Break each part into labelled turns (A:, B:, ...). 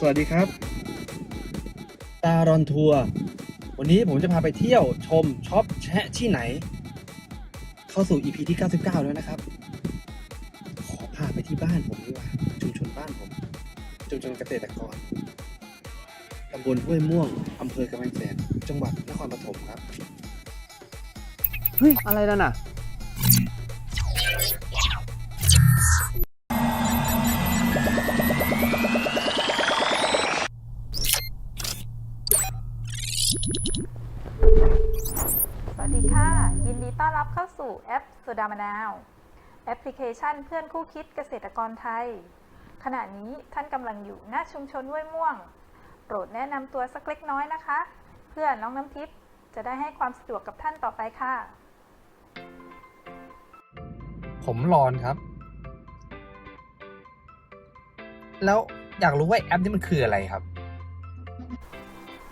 A: สวัสดีครับ ตารอนทัวร์วันนี้ผมจะพาไปเที่ยวชมช็อปแชะที่ไหน เข้าสู่ EP ที่ 99 แล้วนะครับ ขอพาไปที่บ้านผมดีกว่า ชุมชนบ้านผมชุมชนเกษตรกรตำบลห้วยม่วงอำเภอกำแพงแสนจังหวัดนครปฐมครับ
B: เฮ้ย อะไรนั่นน่ะ
C: แอปโซดามะนาว แอปพลิเคชันเพื่อนคู่คิดเกษตรกรไทย ขณะนี้ท่านกำลังอยู่หน้าชุมชนห้วยม่วง โปรดแนะนำตัวสักเล็กน้อยนะคะ เพื่อน้องน้ำทิพย์จะได้ให้ความสะดวกกับท่านต่อไปค่ะ
D: ผมรอนครับ แล้วอยากรู้ว่าแอปนี้มันคืออะไรครับ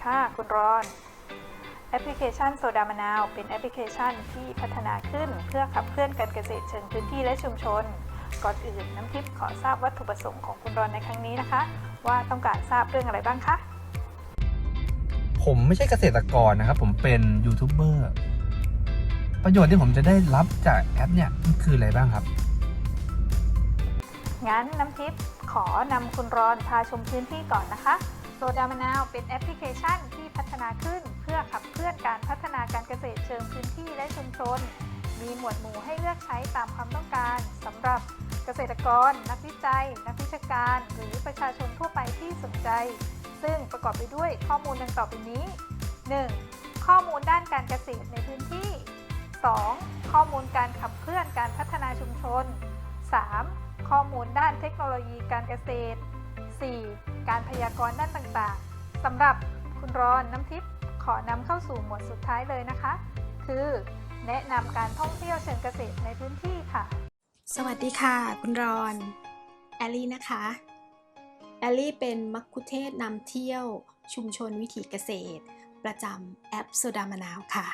C: ค่ะ คุณรอนแอ ปพลิเคชันโซดามะนาวเป็นแอปพลิเคชันที่พัฒนาขึ้นเพื่อขับเคลื่อนการเกษตรเชิงพื้นที่และชุมชน ก่อนอื่นน้ำทิพย์ขอทราบวัตถุประสงค์ของคุณรอนในครั้งนี้นะคะ ว่าต้องการทราบเรื่องอะไรบ้างคะ
D: ผมไม่ใช่เกษตรกรนะครับ ผมเป็นยูทูบเบอร์ประโยชน์ที่ผมจะได้รับจากแอปเนี่ยมันคืออะไรบ้างครับ
C: งั้นน้ำทิพย์ขอนำคุณรอนพาชมพื้นที่ก่อนนะคะโซดามะนาวเป็นแอปพลิเคชันที่พัฒนาขึ้นเพื่อขับเคลื่อนการพัฒนาการเกษตรเชิงพื้นที่และชุมชน มีหมวดหมู่ให้เลือกใช้ตามความต้องการสำหรับเกษตรกร นักวิจัย นักวิชาการ หรือประชาชนทั่วไปที่สนใจ ซึ่งประกอบไปด้วยข้อมูลดังต่อไปนี้ 1. ข้อมูลด้านการเกษตรในพื้นที่ 2. ข้อมูลการขับเคลื่อนการพัฒนาชุมชน 3. ข้อมูลด้านเทคโนโลยีการเกษตร 4. การพยากรณ์ด้านต่างๆสำหรับคุณรอนน้ำทิพย์ ขอนำเข้าสู่หมวดสุดท้ายเลยนะคะ คือ แนะนำการท่องเที่ยวเชิงเกษตรในพื้นที่ค่ะ
E: สวัสดีค่ะ คุณรอน แอลลี่นะคะ แอลลี่เป็นมักคุเทศนำเที่ยวชุมชนวิถีเกษตร ประจำแอปโซดามะนาวค่ะ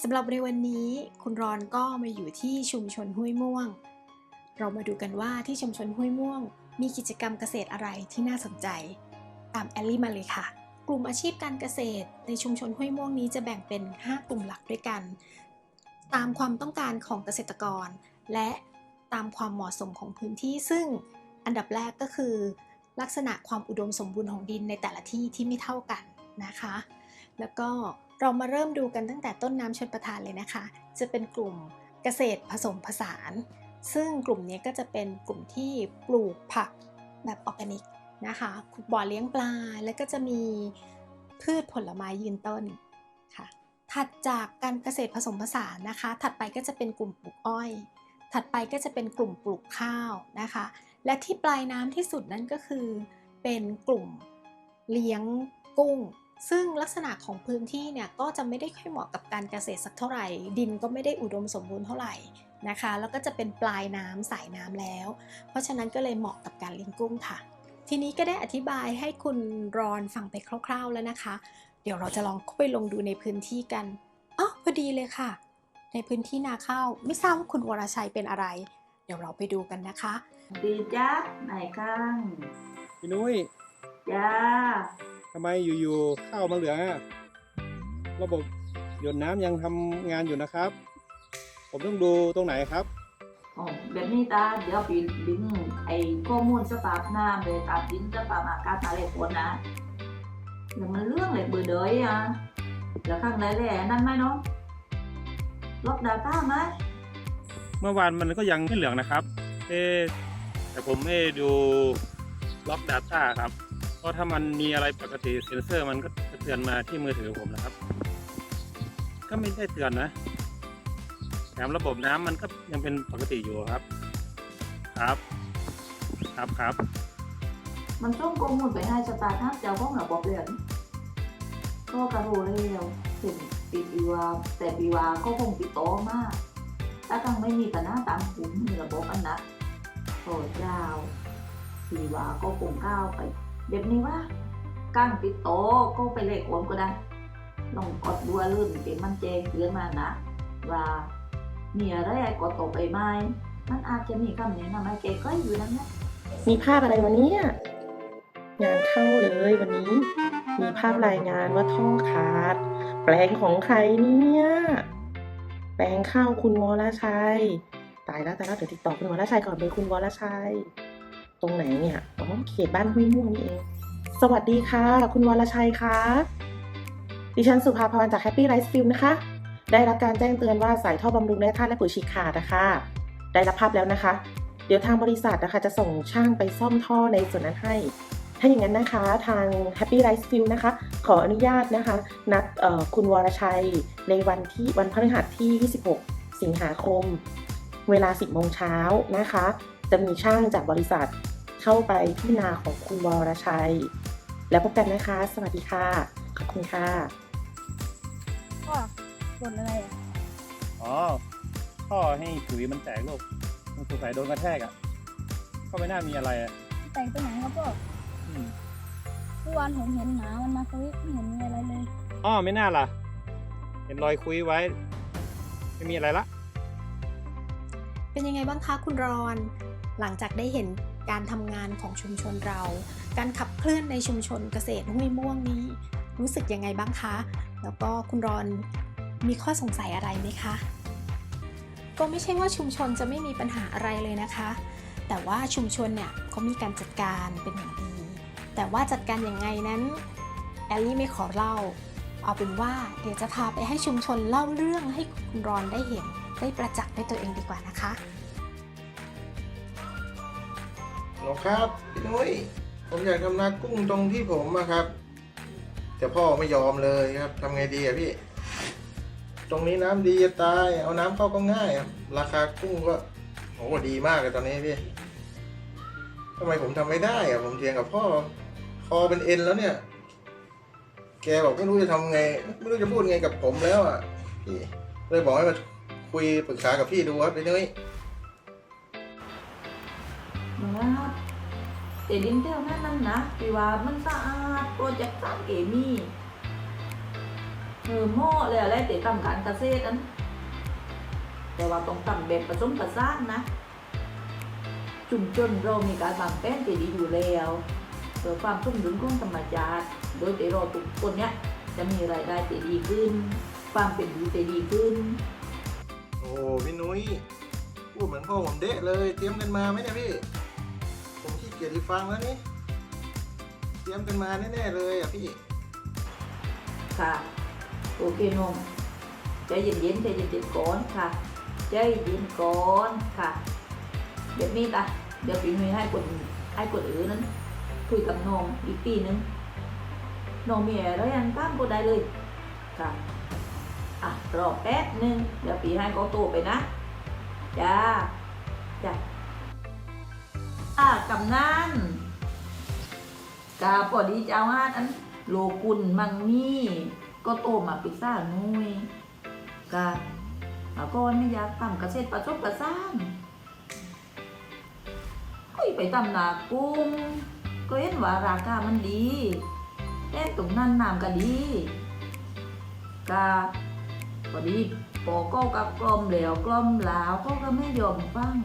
E: สำหรับในวันนี้คุณรอนก็มาอยู่ที่ชุมชนห้วยม่วง เรามาดูกันว่าที่ชุมชนห้วยม่วง มีกิจกรรมเกษตรอะไรที่น่าสนใจ ตามแอลลี่มาเลยค่ะ กลุ่มอาชีพการเกษตร ในชุมชนห้วยม่วงนี้จะแบ่งเป็น 5 กลุ่มหลักด้วยกัน ตามความต้องการของเกษตรกร และตามความเหมาะสมของพื้นที่ ซึ่งอันดับแรกก็คือ ลักษณะความอุดมสมบูรณ์ของดินในแต่ละที่ที่ไม่เท่ากันนะคะ แล้วก็เรามาเริ่มดูกันตั้งแต่ต้นน้ำชนประทานเลยนะคะ จะเป็นกลุ่มเกษตรผสมผสาน ซึ่งกลุ่มนี้ก็จะเป็นกลุ่มที่ปลูกผักแบบออร์แกนิก นะคะบ่อเลี้ยงปลาแล้วก็จะมีพืชผลไม้ยืนต้นค่ะ ถัดจากการเกษตรผสมผสานนะคะ ถัดไปก็จะเป็นกลุ่มปลูกอ้อย ถัดไปก็จะเป็นกลุ่มปลูกข้าวนะคะ และที่ปลายน้ำที่สุดนั่นก็คือเป็นกลุ่มเลี้ยงกุ้ง ซึ่งลักษณะของพื้นที่เนี่ยก็จะไม่ได้ค่อยเหมาะกับการเกษตรสักเท่าไหร่ ดินก็ไม่ได้อุดมสมบูรณ์เท่าไหร่นะคะ แล้วก็จะเป็นปลายน้ำสายน้ำแล้ว เพราะฉะนั้นก็เลยเหมาะกับการเลี้ยงกุ้งค่ะ ทีนี้ก็ได้อธิบายให้คุณรอนฟังไปคร่าว ๆแล้วนะคะ เดี๋ยวเราจะลองเข้าไปลงดูในพื้นที่กันอ๋อพอดีเลยค่ะ ในพื้นที่นาข้าวไม่ทราบว่าคุณวรชัยเป็นอะไร เดี๋ยวเราไปดูกันนะคะ
F: ดีจ้าไหนข้าง
A: พี่นุ้ย
F: จ้า
A: ทำไมอยู่ๆข้าวมาเหลืองอะระบบหยดน้ำยังทำงานอยู่นะครับ ผมต้องดูตรงไหนครับ
F: อ๋อแบบนี้ตาเดี๋ยวปีลิงก์ ไอ้ข้อมูลสภาพน้ำเลยตามดินสภาพอากาศอะไรผลนะแล้วมันเรื่องอะไรเบื่อเดยอะแล้วข้างในแหละนั่นไหมเนาะลบดาต้าไหม
G: เมื่อวานมันก็ยังไม่เหลืองนะครับ เอแต่ผมไม่ดูล็อก Data ครับ เพราะถ้ามันมีอะไรปกติเซ็นเซอร์มันก็จะเตือนมาที่มือถือผมนะครับ ก็ไม่ได้เตือนนะ แถมระบบน้ำมันก็ยังเป็นปกติอยู่ครับ ครับ ครับครับ
F: มันส่งข้อมูลไปให้สตาทอัพเจ้าของระบบเรียนก็กระรู้เร็วถึงปีปีว่าแต่ปีว่าก็คงติดโตมาก ถ้ากังไม่มีปัญหาตามผมมีระบบอันนะโอ้เจ้าปีว่าก็คงก้าวไป เดี๋ยวนี้ว่ากั้งติดโตก็ไปเลขโอนก็ได้ลองกดดูลื่นเป็นมันแจงเตือนมานะว่ามีอะไรกดตกไปไหมมันอาจจะมีคำแนะนำให้แกก็อยู่นั่นนะ
H: มีภาพอะไรวันนี้งานเข้าเลยวันนี้ มีภาพรายงานว่าท่อขาด แปลงของใครเนี่ยแปลงเข้าคุณวรชัย ตายแล้วตายแล้วเดี๋ยวติดต่อคุณวรชัยก่อนเป็นคุณวรชัย ตรงไหนเนี่ยอ๋อเขตบ้านห้วยม่วงนี่เอง สวัสดีค่ะ คุณวรชัยคะดิฉันสุภาพรจาก Happy Rice Film นะคะ ได้รับการแจ้งเตือนว่าสายท่อบำรุงแร่ธาตุและปุ๋ยฉีกขาดนะคะ ได้รับภาพแล้วนะคะ เดี๋ยวทางบริษัทนะคะจะส่งช่างไปซ่อมท่อในส่วนนั้นให้ ถ้าอย่างนั้นนะคะทาง Happy Rice Film นะคะ ขออนุญาตนะคะ นัดเอ่อคุณวรชัยในวันที่วันพฤหัสที่ 26 สิงหาคม เวลา 10 โมงเช้านะคะ จะมีช่างจากบริษัทเข้าไปที่นาของคุณวรชัย แล้วพบกันนะคะ สวัสดีค่ะ ขอบคุณค่ะ
I: พ่อบ่นอะไรอะ
G: อ๋อท่อให้ถุยมันแตกลูกมัน สงสัยโดนกระแทกอะก็ไม่น่ามีอะไรอะ
I: แต่งตัวไหนครับพ่อ
G: อืม
I: เมื่อวานผมเห็นหมามันมาสวิตช์ไม่เห็นมีอะไรเลย
G: อ๋อไม่น่าล่ะ เห็นรอยคุยไว้ ไม่มีอะไรละ
E: เป็นยังไงบ้างคะคุณรอน หลังจากได้เห็นการทำงานของชุมชนเรา การขับเคลื่อนในชุมชนเกษตรห้วยม่วงนี้ รู้สึกยังไงบ้างคะ แล้วก็คุณรอนมีข้อสงสัยอะไรไหมคะ ก็ไม่ใช่ว่าชุมชนจะไม่มีปัญหาอะไรเลยนะคะ แต่ว่าชุมชนเนี่ยเขามีการจัดการเป็นอย่างดี แต่ว่าจัดการยังไงนั้นแอลลี่ไม่ขอเล่า เอาเป็นว่าเดี๋ยวจะพาไปให้ชุมชนเล่าเรื่องให้คุณรอนได้เห็น ได้ประจักษ์ด้วยตัวเองดีกว่านะคะ
J: หรอครับพี่นุ้ยผมอยากทำนากุ้งตรงที่ผมอะครับ แต่พ่อไม่ยอมเลยครับทำไงดีอะพี่ ตรงนี้น้ำดีจะตาย เอาน้ำเข้าก็ง่ายครับราคากุ้งก็โหดีมากเลยตอนนี้พี่ทำไมผมทำไม่ได้อะผมเถียงกับพ่อ คอเป็นเอ็นแล้วเนี่ย แกบอกไม่รู้จะทำไง ไม่รู้จะพูดไงกับผมแล้วอะเลยบอกให้มาคุยปรึกษากับพี่ดูครับพี่นุ้ย
F: นะครับแต่ดินแถวนั้นนั่นนะพี่ว่ามันสะอาดโปรเจกต์สร้างเกมี เออหม้อเลยอะไรแต่ทำการเกษตรนั้นแต่ว่าต้องทำแบบผสมผสานนะชุมชนเรามีการวางแผนที่ดีอยู่แล้วเพื่อความสมดุลของธรรมชาติโดยแต่เราทุกคนเนี้ยจะมีรายได้ที่ดีขึ้น ความเป็นอยู่ที่ดีขึ้น
J: โอ้พี่นุ้ยพูดเหมือนพ่อผมเดะเลย เตรียมกันมาไหมเนี่ยพี่ ผมขี้เกียจที่ฟังแล้วนี่เตรียมกันมาแน่ๆเลยอะพี่
F: ค่ะ โอเคนมใจเย็นๆใจเย็นๆก่อนค่ะใจเย็นก่อนค่ะ เดี๋ยวมีตาเดี๋ยวปีนุ้ยให้คนให้คนอื่นนั้นคุยกับน้องอีกปีนึงน้องมีอะไรยังตามก็ได้เลยค่ะอะรอแป๊บนึงเดี๋ยวปีให้เขาโตไปนะจ้าจ้าอ่ากำนันกาพอดีเจ้าฮาดอันโลกุลมังนี่ ก็โตมาปรึกษานุยกาแล้วก็ไม่อยากทำเกษตรประชดประสานก็ไปทำนากุ้งก็เห็นว่าราคามันดีแล่ตรงนั้นน้ำก็ดีกาพอดีพอก็กับกลมเหลวกลมหลาวก็ก็ไม่ยอมฟัง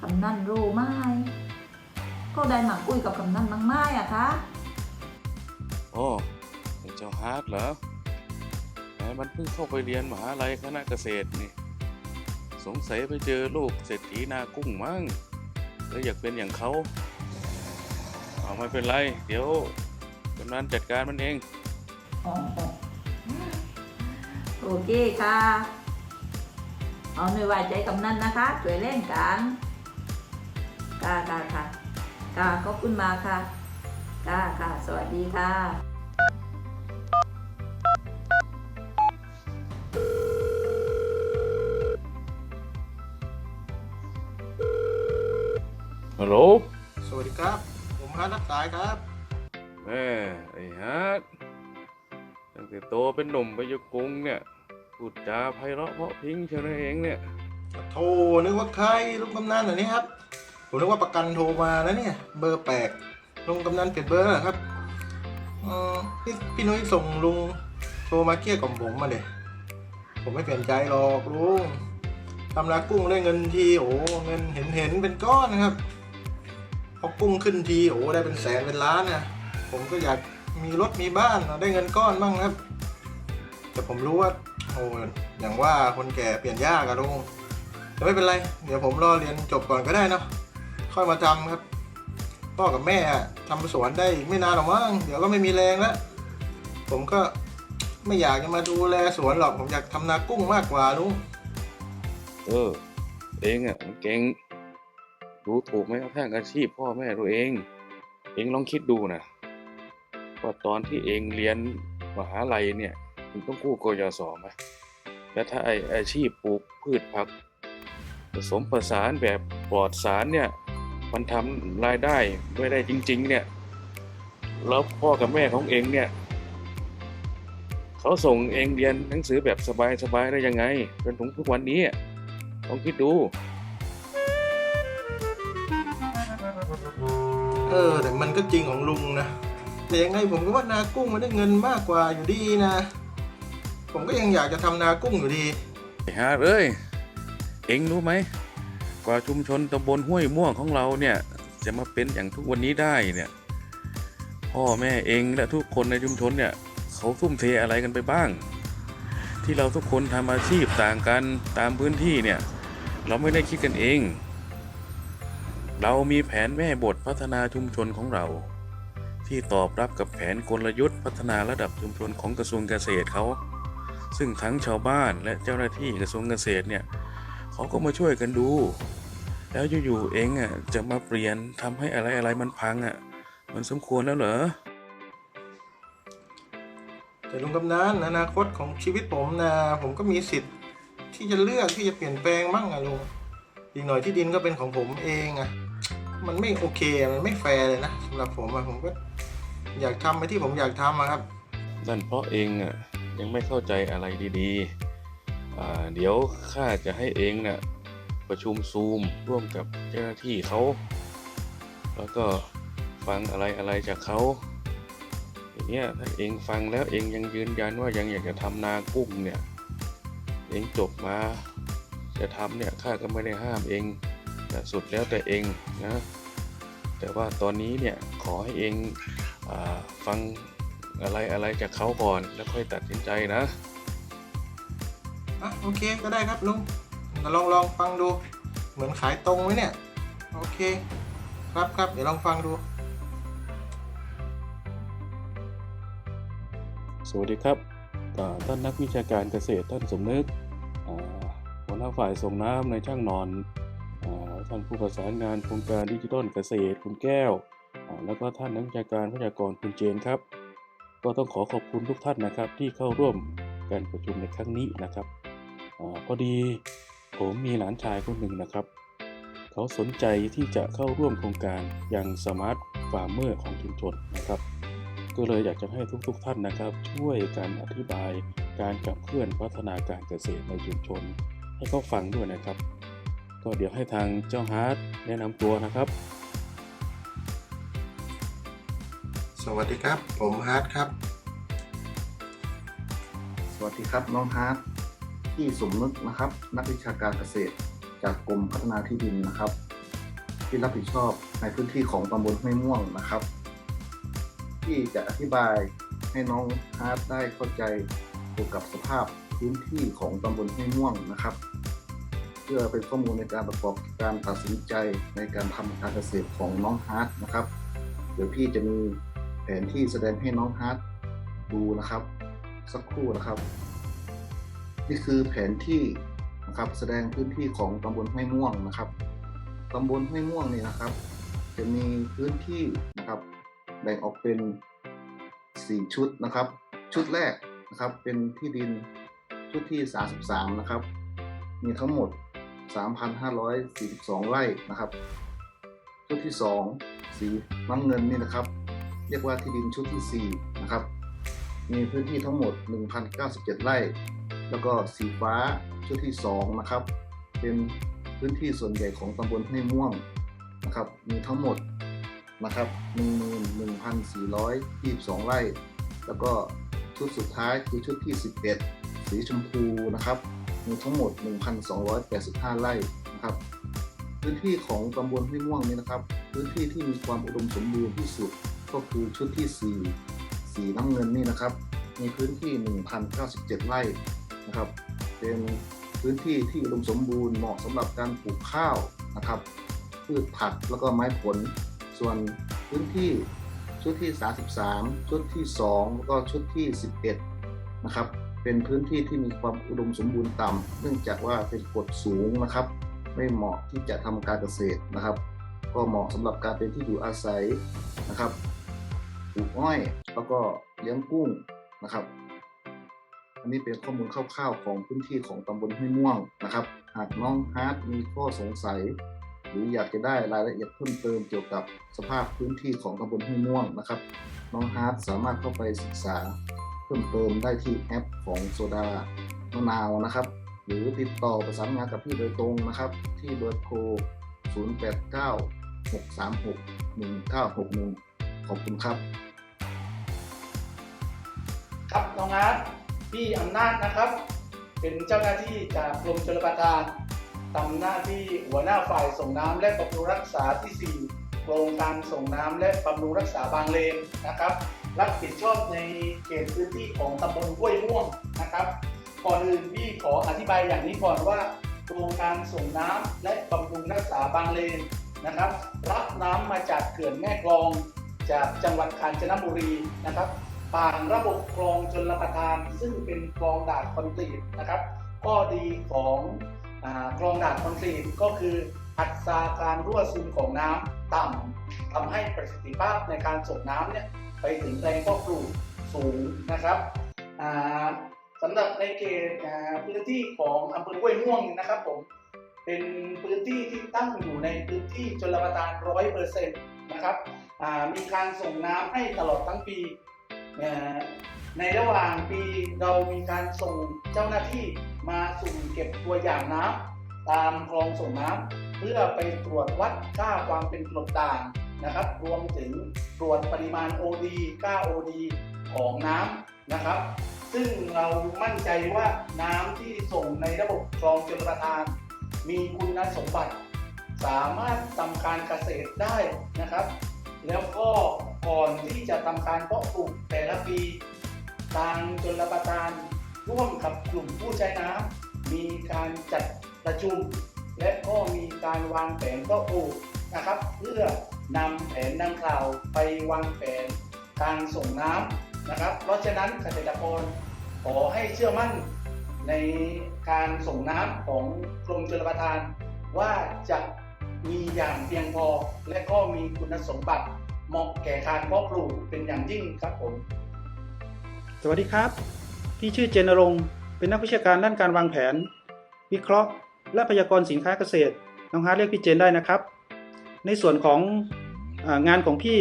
F: คำนั้นรู้ไหมก็ได้มาคุยกับคำนั้นมั้งไหมอะคะ
K: อ้ไอ้เจ้าฮาร์ดเหรอแหมมันเพิ่งเข้าไปเรียนมหาลัยคณะเกษตรนี่ สงสัยไปเจอลูกเศรษฐีนากุ้งมั้งแล้วอยากเป็นอย่างเขาเอาไม่เป็นไร เดี๋ยวกำนันจัดการมันเอง
F: โอเคค่ะ เอาหน่วยไว้ใจกำนันนะคะช่วยเล่นกันค่ะค่ะค่ะค่ะขอบคุณมากค่ะค่ะค่ะ สวัสดีค่ะ
K: ฮัลโหล
J: สวัสดีครับ ผมฮาร์ดรับสายครับ
K: แม่ไอ้ฮาร์ดตั้งแต่โตเป็นหนุ่มไปอยู่กรุงเนี่ยพูดจาไพเราะเพราะพริ้งเชียวนะเองเนี่ย
J: โทรนึกว่าใครลุงกำนันเหรอนี่ครับ ผมนึกว่าประกันโทรมาแล้วเนี่ย เบอร์แปลกลุงกำนันเปลี่ยนเบอร์แล้วเหรอครับเออพี่พี่นุ้ยส่งลุงโทรมาเกลี้ยกล่อมผมมาเด็ผมไม่เปลี่ยนใจหรอกลุงทำนากุ้งได้เงินทีโอ้เงินเห็นเห็นเป็นก้อนนะครับ พอกุ้งขึ้นทีโอ้ได้เป็นแสนเป็นล้านนะผมก็อยากมีรถมีบ้านได้เงินก้อนบ้างครับ แต่ผมรู้ว่าโอ้อย่างว่าคนแก่เปลี่ยนยากอะลุงแต่ไม่เป็นไร เดี๋ยวผมรอเรียนจบก่อนก็ได้เนาะค่อยมาทำครับพ่อกับแม่ทำสวนได้ไม่นานหรอกมั้งเดี๋ยวก็ไม่มีแรงแล้วผมก็ไม่อยากจะมาดูแลสวนหรอกผมอยากทำนากุ้งมากกว่าลุง
K: เออเองอะเก่ง รู้ถูกไหมกระทั่งอาชีพพ่อแม่ตัวเอง เองลองคิดดูนะว่าตอนที่เองเรียนมหาลัยเนี่ยมันต้องกู้กยศไหมและถ้าไออาชีพปลูกพืชผัก ผสมผสานแบบปลอดสารเนี่ย มันทำรายได้ไม่ได้จริง ๆ เนี่ย แล้วพ่อกับแม่ของเองเนี่ย เขาส่งเองเรียนหนังสือแบบสบายๆได้ยังไงจนถึงทุกวันนี้ลองคิดดู
J: เออ แต่มันก็จริงของลุงนะ แต่ยังไงผมก็ว่านากุ้งมันได้เงินมากกว่าอยู่ดีนะ ผมก็ยังอยากจะทำนากุ้งอยู่ดี
K: ไอ้ฮาร์ดเอ้ย เอ็งรู้ไหม กว่าชุมชนตำบลห้วยม่วงของเราเนี่ย จะมาเป็นอย่างทุกวันนี้ได้เนี่ย พ่อแม่เองและทุกคนในชุมชนเนี่ย เขาทุ่มเทอะไรกันไปบ้าง ที่เราทุกคนทำอาชีพต่างกันตามพื้นที่เนี่ย เราไม่ได้คิดกันเอง เรามีแผนแม่บทพัฒนาชุมชนของเรา ที่ตอบรับกับแผนกลยุทธ์พัฒนาระดับชุมชนของกระทรวงเกษตรเขา ซึ่งทั้งชาวบ้านและเจ้าหน้าที่กระทรวงเกษตรเนี่ยเขาก็มาช่วยกันดู แล้วอยู่ๆเองอะจะมาเปลี่ยนทำให้อะไรอะไรๆมันพังอะมันสมควรแล้วเหรอ
J: แต่ลุงกำนันอนาคตของชีวิตผมนะผมก็มีสิทธิ์ที่จะเลือกที่จะเปลี่ยนแปลงมั่งอะลุงอีกหน่อยที่ดินก็เป็นของผมเองอะ มันไม่โอเคมันไม่แฟร์เลยนะสำหรับผมอะผมก็อยากทำไปที่ผมอยากทำอะครับ
K: นั่นเพราะเองอะยังไม่เข้าใจอะไรดีๆอ่าเดี๋ยวข้าจะให้เองน่ะประชุมซูมร่วมกับเจ้าหน้าที่เขา แล้วก็ฟังอะไรอะไรจากเขาอย่างเงี้ยถ้าเองฟังแล้วเองยังยืนยันว่ายังอยากจะทำนากุ้งเนี่ย เองจบมาจะทำเนี่ยข้าก็ไม่ได้ห้ามเอง แต่สุดแล้วแต่เองนะแต่ว่าตอนนี้เนี่ยขอให้เองอาฟังอะไรอะไรจากเขาก่อนแล้วค่อยตัดสินใจนะ
J: อะโอเคก็ได้ครับลุงลองลองฟังดูเหมือนขายตรงไหมเนี่ยโอเค ครับครับเดี๋ยวลองฟังดู
K: สวัสดีครับอ่าท่านนักวิชาการเกษตรท่านสมนึกอ่าหัวหน้าฝ่ายส่งน้ำในช่างนอนอา ท่านผู้ประสานงานโครงการดิจิทัลเกษตรคุณแก้ว แล้วก็ท่านนักวิชาการพยากรคุณเจนครับ ก็ต้องขอขอบคุณทุกท่านนะครับ ที่เข้าร่วมการประชุมในครั้งนี้นะครับอพอดีผมมีหลานชายคนหนึ่งนะครับ เขาสนใจที่จะเข้าร่วมโครงการยังสมาร์ทฟาร์มเมอร์ของชุมชนนะครับ ก็เลยอยากจะให้ทุกๆทท่านนะครับ ช่วยกันอธิบายการขับเคลื่อนพัฒนาการเกษตรในชุมชน ให้เขาฟังด้วยนะครับ ก็เดี๋ยวให้ทางเจ้าฮาร์ดแนะนำตัวนะครับ
J: สวัสดีครับ ผมฮาร์ดครับ
L: สวัสดีครับน้องฮาร์ดที่สมนึกนะครับ นักวิชาการเกษตร จากกรมพัฒนาที่ดินนะครับ ที่รับผิดชอบในพื้นที่ของตำบลห้วยม่วงนะครับ ที่จะอธิบายให้น้องฮาร์ดได้เข้าใจเกี่ยวกับสภาพพื้นที่ของตำบลห้วยม่วงนะครับเพื่อเป็นข้อมูลในการประกอบการตัดสินใจในการทำการเกษตรของน้องฮาร์ดนะครับเดี๋ยวพี่จะมีแผนที่แสดงให้น้องฮาร์ดดูนะครับ สักครู่นะครับ นี่คือแผนที่นะครับแสดงพื้นที่ของตำบลห้วยม่วงนะครับตำบลห้วยม่วงนี่นะครับ จะมีพื้นที่นะครับ แบ่งออกเป็น 4 ชุดนะครับ ชุดแรกนะครับเป็นที่ดินชุดที่ 33 นะครับ มีทั้งหมด 3,542 ไร่นะครับ ชุดที่ 2 สีน้ำเงินนี่นะครับ เรียกว่าที่ดินชุดที่ 4 นะครับ มีพื้นที่ทั้งหมด 1,097 ไร่ แล้วก็สีฟ้าชุดที่ 2 นะครับ เป็นพื้นที่ส่วนใหญ่ของตำบลห้วยม่วงนะครับ มีทั้งหมดนะครับ 11,422 ไร่ แล้วก็ชุดสุดท้ายคือชุดที่ 11 สีชมพูนะครับ มีทั้งหมด 1,285 ไร่นะครับ พื้นที่ของตำบลห้วยม่วงนี้นะครับ พื้นที่ที่มีความอุดมสมบูรณ์ที่สุดก็คือชุดที่ 4 สีน้ำเงินนี่นะครับ มีพื้นที่ 1,097 ไร่นะครับ เป็นพื้นที่ที่อุดมสมบูรณ์เหมาะสำหรับการปลูกข้าวนะครับ พืชผักแล้วก็ไม้ผล ส่วนพื้นที่ชุดที่ 33 ชุดที่ 2 แล้วก็ชุดที่ 11 นะครับ เป็นพื้นที่ที่มีความอุดมสมบูรณ์ต่ำเนื่องจากว่าเป็นกรดสูงนะครับ ไม่เหมาะที่จะทำการเกษตรนะครับ ก็เหมาะสำหรับการเป็นที่อยู่อาศัยนะครับปลูกอ้อยแล้วก็เลี้ยงกุ้งนะครับอันนี้เป็นข้อมูลคร่าวๆ ของพื้นที่ของตำบลห้วยม่วงนะครับ หากน้องฮาร์ดมีข้อสงสัย หรืออยากจะได้รายละเอียดเพิ่มเติมเกี่ยวกับสภาพพื้นที่ของตำบลห้วยม่วงนะครับ น้องฮาร์ดสามารถเข้าไปศึกษา พิ่มเติมได้ที่แอปของโซดามะนาวนะครับ หรือติดต่อประสานงานกับพี่โดยตรงนะครับ ที่เบอร์โทร 089 636 1961 ขอบคุณครับ
M: ครับน้องอาร์ตพี่อำนาจนะครับ เป็นเจ้าหน้าที่จากกรมชลประทานทำหน้าที่หัวหน้าฝ่ายส่งน้ำและบำรุงรักษาที่ 4 โครงการส่งน้ำและบำรุงรักษาบางเลนนะครับ รับผิดชอบในเขตพื้นที่ของตำบลห้วยม่วงนะครับ ก่อนอื่นพี่ขออธิบายอย่างนี้ก่อนว่าโครงการส่งน้ำและบำรุงรักษาบางเลนนะครับ รับน้ำมาจากเขื่อนแม่กลอง จากจังหวัดกาญจนบุรีนะครับผ่านระบบคลองชนระทาน ซึ่งเป็นคลองด่านคอนกรีตนะครับข้อดีของอคลองด่านคอนกรีตก็คืออัตราการรั่วซึมของน้ำต่ำทำให้ประสิทธิภาพในการส่งน้ำเนี่ย ไปถึงแปลงเพาะปลูกสูงนะครับสำหรับในเขตพื้นที่ของอำเภอห้วยม่วงนะครับผมเป็นพื้นที่ที่ตั้งอยู่ในพื้นที่ชนรับประทานร้อยเปอร์เซ็นต์นะครับมีการส่งน้ำให้ตลอดทั้งปีในระหว่างปีเรามีการส่งเจ้าหน้าที่มาสุ่มเก็บตัวอย่างน้ำตามคลองส่งน้ำเพื่อไปตรวจวัดค่าความเป็นกรดด่าง นะครับ รวมถึงตรวจปริมาณ OD ค่า OD ของน้ำนะครับ ซึ่งเรามั่นใจว่าน้ำที่ส่งในระบบคลองชลประทาน มีคุณสมบัติ สามารถทำการเกษตรได้นะครับ แล้วก็ก่อนที่จะทำการเพาะปลูกแต่ละปีทางชนรับประทานร่วมกับกลุ่มผู้ใช้น้ำมีการจัดประชุม และก็มีการวางแผนเพาะปลูกนะครับ เพื่อ นำแผนดังกล่าวไปวางแผนการส่งน้ำนะครับ เพราะฉะนั้นเกษตรกรขอให้เชื่อมั่นในการส่งน้ำของกรมชลประทาน ว่าจะมีอย่างเพียงพอและก็มีคุณสมบัติเหมาะแก่การเพาะปลูกเป็นอย่างยิ่งครับผม
N: สวัสดีครับ พี่ชื่อเจนรงเป็นนักวิชาการด้านการวางแผน วิเคราะห์ และพยากรณ์สินค้าเกษตรน้องฮาร์ดเรียกพี่เจนได้นะครับ ในส่วนของ งานของพี่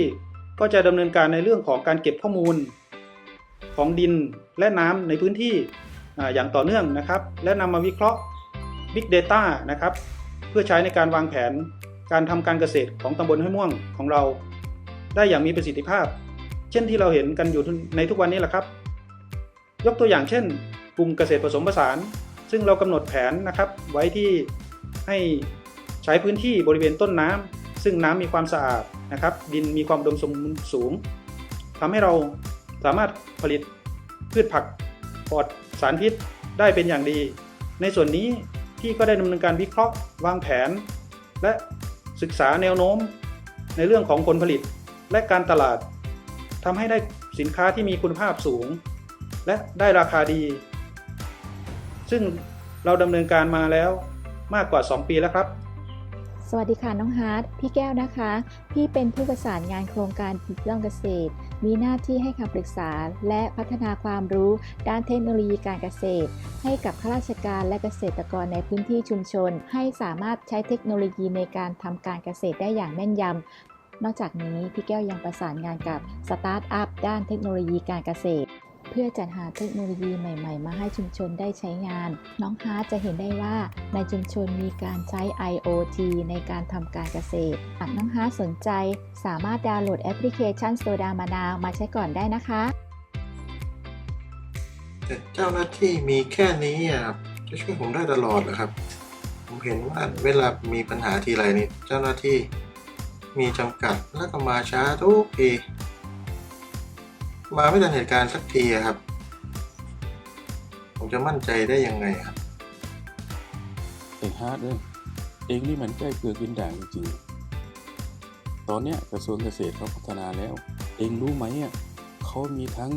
N: ก็จะดำเนินการในเรื่องของการเก็บข้อมูลของดินและน้ำในพื้นที่ออย่างต่อเนื่องนะครับ และนำมาวิเคราะห์ Big Data นะครับ เพื่อใช้ในการวางแผนการทำการเกษตรของตำบลห้วยม่วงของเรา ได้อย่างมีประสิทธิภาพ เช่นที่เราเห็นกันอยู่ในทุกวันนี้แหละครับ ยกตัวอย่างเช่นกลุ่มเกษตรผสมผสาน ซึ่งเรากำหนดแผนนะครับ ไว้ที่ให้ใช้พื้นที่บริเวณต้นน้ำซึ่งน้ำมีความสะอาด นะครับดินมีความอุดมสมบูรณ์สูงทำให้เราสามารถผลิตพืชผักปลอดสารพิษได้เป็นอย่างดี ในส่วนนี้พี่ก็ได้ดำเนินการวิเคราะห์วางแผน และศึกษาแนวโน้มในเรื่องของผลผลิตและการตลาดทำให้ได้สินค้าที่มีคุณภาพสูง และได้ราคาดี ซึ่งเราดำเนินการมาแล้วมากกว่า 2 ปีแล้วครับ
O: สวัสดีค่ะน้องฮาร์ดพี่แก้วนะคะ พี่เป็นผู้ประสานงานโครงการดิจิทัลเกษตร มีหน้าที่ให้คำปรึกษาและพัฒนาความรู้ด้านเทคโนโลยีการเกษตร ให้กับข้าราชการและเกษตรกรในพื้นที่ชุมชน ให้สามารถใช้เทคโนโลยีในการทำการเกษตรได้อย่างแม่นยำนอกจากนี้พี่แก้วยังประสานงานกับสตาร์ทอัพด้านเทคโนโลยีการเกษตร เพื่อจัดหาเทคโนโลยีใหม่ ๆ มาให้ชุมชนได้ใช้งาน น้องฮาร์ดจะเห็นได้ว่าในชุมชนมีการใช้ IoT ในการทำการเกษตร หากน้องฮาร์ดสนใจ สามารถดาวน์โหลดแอปพลิเคชันโซดามะนาวมาใช้ก่อนได้นะคะ
J: แต่เจ้าหน้าที่มีแค่นี้อะจะช่วยผมได้ตลอดเหรอครับ ผมเห็นว่าเวลามีปัญหาทีไรนี่เจ้าหน้าที่มีจำกัดแล้วก็มาช้าทุกที มาไม่ทันเหตุการณ์สักทีครับ ผมจะมั่นใจได้ยังไงครับ
K: ไอ้ฮาร์ดเอ้ยเองนี่มันใกล้เกลือกินด่างจริงๆตอนเนี้ยกระทรวงเกษตรเขาพัฒนาแล้ว เองรู้ไหมอะเขามีทั้ง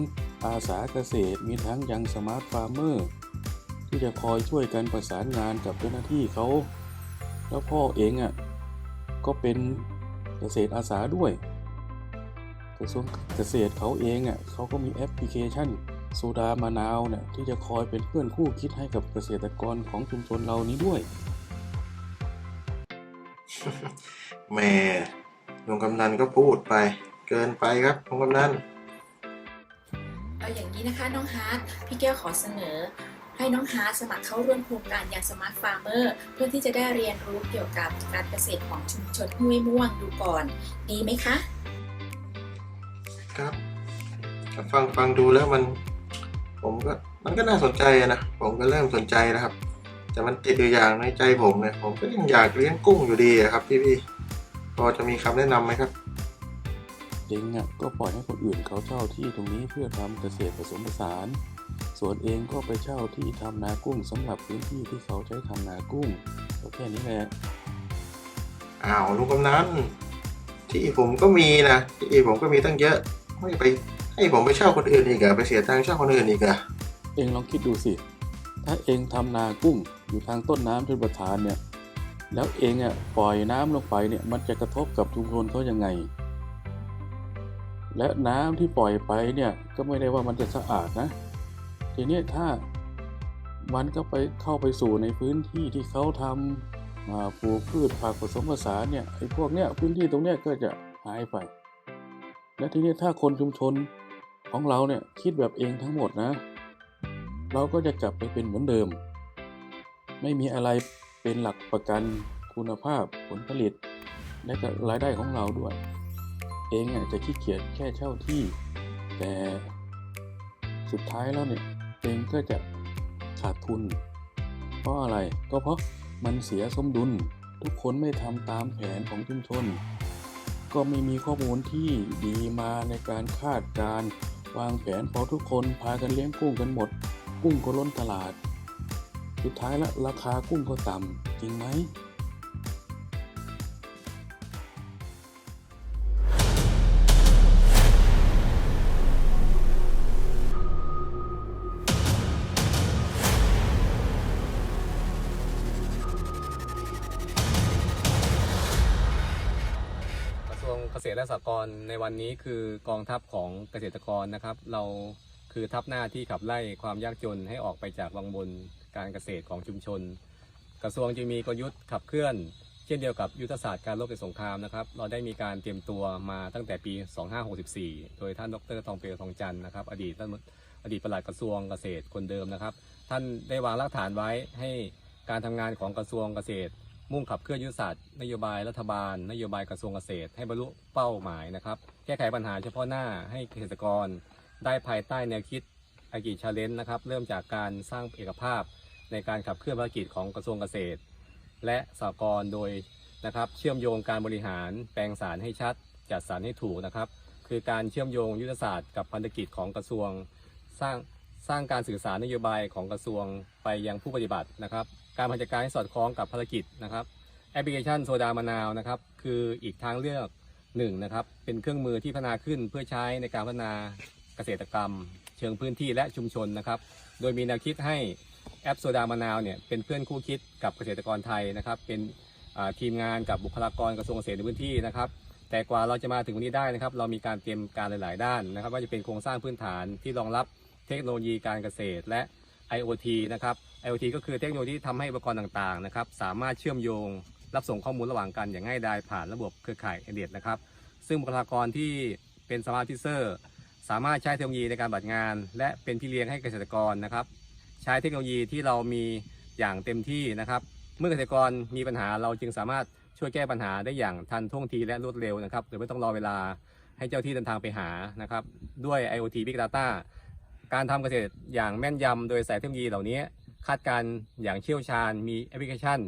K: อาสาเกษตร มีทั้งยังสมาร์ทฟาร์มเมอร์ที่จะคอยช่วยกันประสานงานกับเจ้าหน้าที่เขาแล้วพ่อเองอะก็เป็นเกษตรอาสาด้วย กระทรวงเกษตรเขาเองอะเขาก็มีแอปพลิเคชันโซดามะนาวเนี่ยที่จะคอยเป็นเพื่อนคู่คิดให้กับเกษตรกรของชุมชนเรานี้ด้วย
J: แหม่ลุงกำนันก็พูดไป เกินไปครับลุงกำนัน
E: เอาอย่างนี้นะคะน้องฮาร์ดพี่แก้วขอเสนอ ให้น้องฮาร์ดสมัครเข้าร่วมโครงการยางสมาร์ทฟาร์มเมอร์เพื่อที่จะได้เรียนรู้เกี่ยวกับการเกษตรของชุมชนห้วยม่วงดูก่อน ดีไหมคะ
J: ครับฟังฟังดูแล้วมัน ผมก็มันก็น่าสนใจอะนะผมก็เริ่มสนใจนะครับ แต่มันติดอยู่อย่างในใจผมเนี่ยผมก็ยังอยากเลี้ยงกุ้งอยู่ดีอะครับ พี่พี่ๆพอจะมีคำแนะนำไหมครับ
K: เองอะก็ปล่อยให้คนอื่นเขาเช่าที่ตรงนี้เพื่อทำเกษตรผสมผสาน ส่วนเองก็ไปเช่าที่ทำนากุ้งสำหรับพื้นที่ที่เขาใช้ทำนากุ้งก็แค่นี้แหละ
J: อ้าวลุงกำนันที่ผมก็มีนะที่ผมก็มีตั้งเยอะ ไม่ไปให้ผมไปเช่าคนอื่นอีกอะไปเสียตังค์เช่าคนอื่นอีกอะ
K: เองลองคิดดูสิ ถ้าเองทำนากุ้งอยู่ทางต้นน้ำชนประทานเนี่ย แล้วเองอะปล่อยน้ำลงไปเนี่ยมันจะกระทบกับชุมชนเขายังไง และน้ำที่ปล่อยไปเนี่ยก็ไม่ได้ว่ามันจะสะอาดนะ ทีนี้ถ้ามันก็ไปเข้าไปสู่ในพื้นที่ที่เขาทำอ่าปลูกพืชผักผสมผสานเนี่ยไอ้พวกเนี้ยพื้นที่ตรงเนี้ยก็จะหายไป และทีนี้ถ้าคนชุมชนของเราเนี่ยคิดแบบเองทั้งหมดนะ เราก็จะกลับไปเป็นเหมือนเดิม ไม่มีอะไรเป็นหลักประกันคุณภาพผลผลิต และก็รายได้ของเราด้วย เองอะจะขี้เกียจแค่เช่าที่ แต่สุดท้ายแล้วเนี่ยเองก็จะขาดทุน เพราะอะไรก็เพราะมันเสียสมดุลทุกคนไม่ทำตามแผนของชุมชน ก็ไม่มีข้อมูลที่ดีมาในการคาดการวางแผนพอทุกคนพากันเลี้ยงกุ้งกันหมด กุ้งก็ล้นตลาด สุดท้ายละราคากุ้งก็ต่ำจริงไหม
P: ษตรและสหกรณ์ในวันนี้คือกองทัพของเกษตรกรนะครับ เราคือทัพหน้าที่ขับไล่ความยากจนให้ออกไปจากวังบนการเกษตรของชุมชน กระทรวงจึงมีกลยุทธ์ขับเคลื่อน เช่นเดียวกับยุทธศาสตร์การรบในสงครามนะครับ เราได้มีการเตรียมตัวมาตั้งแต่ปี 2564 โดยท่านดรทองเปลวทองจันทร์นะครับอดีตท่านอดีตปลัดกระทรวงเกษตรคนเดิมนะครับ ท่านได้วางรากฐานไว้ให้การทำงานของกระทรวงเกษตร มุ่งขับเคลื่อนยุทธศาสตร์นโยบายรัฐบาล นโยบายกระทรวงเกษตร ให้บรรลุเป้าหมายนะครับ แก้ไขปัญหาเฉพาะหน้าให้เกษตรกร ได้ภายใต้แนวคิดอากิชาเลนนะครับ เริ่มจากการสร้างเอกภาพในการขับเคลื่อนภารกิจของกระทรวงเกษตร และสหกรณ์โดยนะครับ เชื่อมโยงการบริหารแปลงสารให้ชัด จัดสรรให้ถูกนะครับ คือการเชื่อมโยงยุทธศาสตร์กับพันธกิจของกระทรวง สร้างสร้างการสื่อสารนโยบายของกระทรวงไปยังผู้ปฏิบัตินะครับ การพัฒนาการให้สอดคล้องกับภารกิจนะครับแอปพลิเคชันโซดามะนาวนะครับคืออีกทางเลือกหนึ่งนะครับเป็นเครื่องมือที่พัฒนาขึ้นเพื่อใช้ในการพัฒนาเกษตรกรรม เชิงพื้นที่และชุมชนนะครับ โดยมีแนวคิดให้แอปโซดามะนาวเนี่ยเป็นเพื่อนคู่คิดกับเกษตรกรไทยนะครับ เป็นทีมงานกับบุคลากรกระทรวงเกษตรในพื้นที่นะครับ แต่กว่าเราจะมาถึงวันนี้ได้นะครับ เรามีการเตรียมการหลาย ๆ ด้านนะครับ ว่าจะเป็นโครงสร้างพื้นฐานที่รองรับเทคโนโลยีการเกษตรและ IoT นะครับ IoT ก็คือเทคโนโลยีที่ทำให้อุปกรณ์ต่างๆนะครับสามารถเชื่อมโยง รับส่งข้อมูลระหว่างกันอย่างง่ายดายผ่านระบบเครือข่ายเอเดนะครับ ซึ่งบุคลากรที่เป็นสมาร์ทเซอร์สามารถใช้เทคโนโลยีในการบัดงาน และเป็นพี่เลี้ยงให้เกษตรกรนะครับ ใช้เทคโนโลยีที่เรามีอย่างเต็มที่นะครับ เมื่อเกษตรกรมีปัญหาเราจึงสามารถช่วยแก้ปัญหาได้อย่างทันท่วงทีและรวดเร็วนะครับโดยไม่ต้องรอเวลาให้เจ้าที่เดินทางไปหานะครับด้วย IoT Big Data การทำเกษตรอย่างแม่นยำโดยใส่เทคโนโลยีเหล่านี้ คาดการอย่างเชี่ยวชาญ มีแอปพลิเคชัน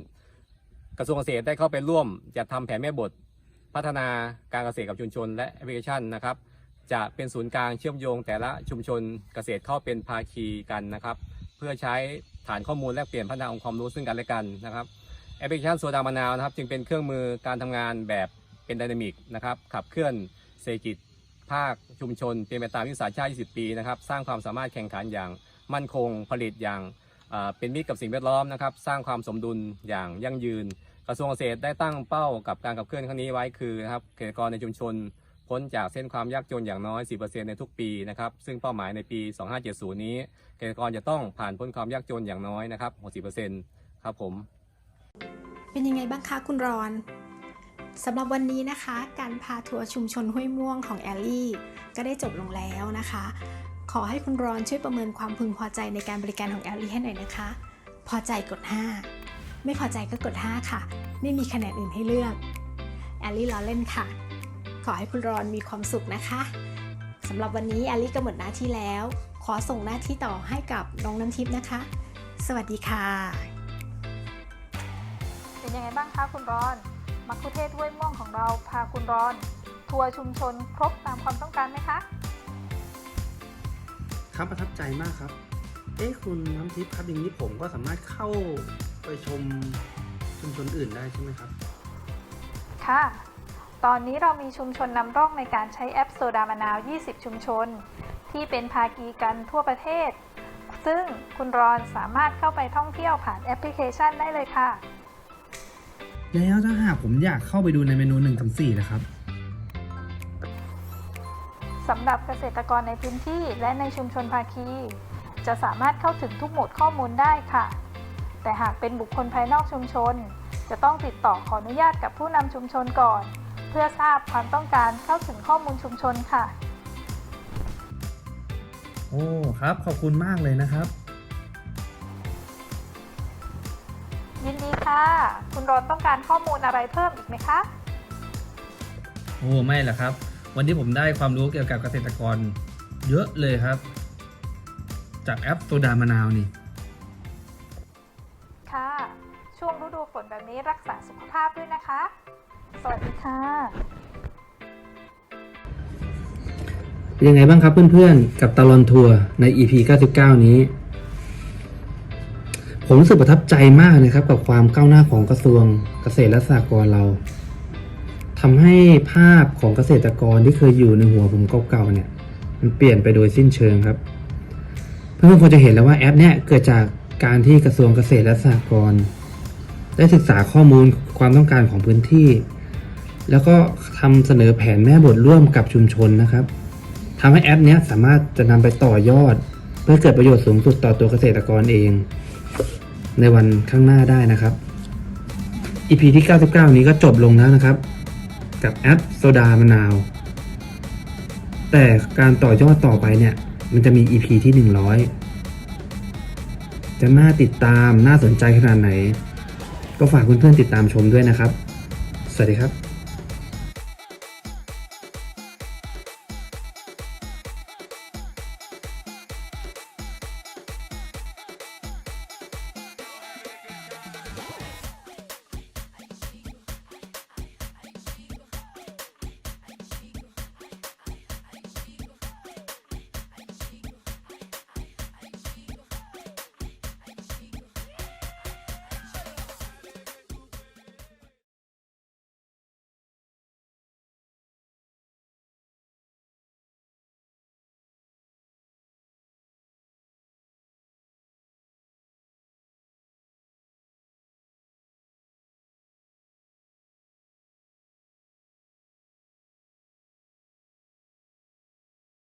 P: กระทรวงเกษตรได้เข้าไปร่วมจัดทำแผนแม่บท พัฒนาการเกษตรกับชุมชน และแอปพลิเคชันนะครับ จะเป็นศูนย์กลางเชื่อมโยงแต่ละชุมชนเกษตรเข้าเป็นภาคีกันนะครับ เพื่อใช้ฐานข้อมูลแลกเปลี่ยนพัฒนาองค์ความรู้ซึ่งกันและกันนะครับแอปพลิเคชันโซดามะนาวนะครับจึงเป็นเครื่องมือการทำงานแบบเป็นไดนามิกนะครับขับเคลื่อนเศรษฐกิจภาคชุมชนเป็นไปตามยุทธศาสตร์ชาติ 20 ปีนะครับ สร้างความสามารถแข่งขันอย่างมั่นคงผลิตอย่าง เป็นมิตรกับสิ่งแวดล้อมนะครับ สร้างความสมดุลอย่างยั่งยืน กระทรวงเกษตรได้ตั้งเป้ากับการขับเคลื่อนครั้งนี้ไว้คือนะครับเกษตรกรในชุมชน พ้นจากเส้นความยากจนอย่างน้อย 10%ในทุกปีนะครับ ซึ่งเป้าหมายในปี 2570 นี้ เกษตรกรจะต้องผ่านพ้นความยากจนอย่างน้อยนะครับ 60%ครับผม
E: เป็นยังไงบ้างคะคุณรอนสำหรับวันนี้นะคะ การพาทัวร์ชุมชนห้วยม่วงของแอลลี่ ก็ได้จบลงแล้วนะคะ อให้คุณรอนช่วยประเมินความพึงพอใจในการบริการของแอลลี่ให้หน่อยนะคะ พอใจกด 5 ไม่พอใจก็กด 5 ค่ะ ไม่มีคะแนนอื่นให้เลือกแอลลี่ล้อเล่นค่ะ ขอให้คุณรอนมีความสุขนะคะสำหรับวันนี้แอลลี่ก็หมดหน้าที่แล้ว ขอส่งหน้าที่ต่อให้กับน้องน้ำทิพย์นะคะ สวัสดีค่ะ
C: เป็นยังไงบ้างคะคุณรอนมักคุเทศห้วยม่วงของเราพาคุณรอน ทัวร์ชุมชนครบตามความต้องการไหมคะ
D: ครับประทับใจมากครับ เอ๊ะคุณน้ำทิพย์ครับอย่างนี้ผมก็สามารถเข้าไปชมชุมชนอื่นได้ใช่ไหมครับ
C: ค่ะ ตอนนี้เรามีชุมชนนำร่องในการใช้แอปโซดามะนาว 20 ชุมชน ที่เป็นภากีกันทั่วประเทศ ซึ่งคุณรอนสามารถเข้าไปท่องเที่ยวผ่านแอปพลิเคชันได้เลยค่ะ
D: แล้วถ้าหากผมอยากเข้าไปดูในเมนู1ถึง4นะครับ
C: สำหรับเกษตรกรในพื้นที่และในชุมชนภาคี จะสามารถเข้าถึงทุกหมวดข้อมูลได้ค่ะ แต่หากเป็นบุคคลภายนอกชุมชน จะต้องติดต่อขออนุญาตกับผู้นำชุมชนก่อน เพื่อทราบความต้องการเข้าถึงข้อมูลชุมชนค่ะ
D: โอ้ครับ ขอบคุณมากเลยนะครับ
C: ยินดีค่ะ คุณรอนต้องการข้อมูลอะไรเพิ่มอีกไหมคะ
D: โอ้ไม่หรอกครับ วันนี้ผมได้ความรู้เกี่ยวกับเกษตรกรเยอะเลยครับ จากแอปโซดามะนาวนี่
C: ค่ะ ช่วงฤดูฝนแบบนี้รักษาสุขภาพด้วยนะคะ สวัสดีค่ะ
D: เป็นยังไงบ้างครับเพื่อนๆ กับตลอนทัวร์ใน EP 99 นี้ ผมรู้สึกประทับใจมากนะครับกับความก้าวหน้าของกระทรวงเกษตรและสหกรณ์เรา ทำให้ภาพของเกษตรกรที่เคยอยู่ในหัวผมเก่าๆเนี่ย มันเปลี่ยนไปโดยสิ้นเชิงครับ เพื่อนๆคงจะเห็นแล้วว่าแอปเนี่ยเกิดจากการที่กระทรวงเกษตรและสหกรณ์ได้ศึกษาข้อมูลความต้องการของพื้นที่ แล้วก็ทำเสนอแผนแม่บทร่วมกับชุมชนนะครับทำให้แอปเนี้ยสามารถจะนำไปต่อยอด เพื่อเกิดประโยชน์สูงสุดต่อตัวเกษตรกรเอง ในวันข้างหน้าได้นะครับ EP ที่ 99 นี้ก็จบลงแล้วนะครับ กับแอปโซดามะนาว แต่การต่อยอดต่อไปเนี่ย มันจะมี EP ที่ 100 จะน่าติดตามน่าสนใจขนาดไหน ก็ฝากเพื่อนๆติดตามชมด้วยนะครับ สวัสดีครับ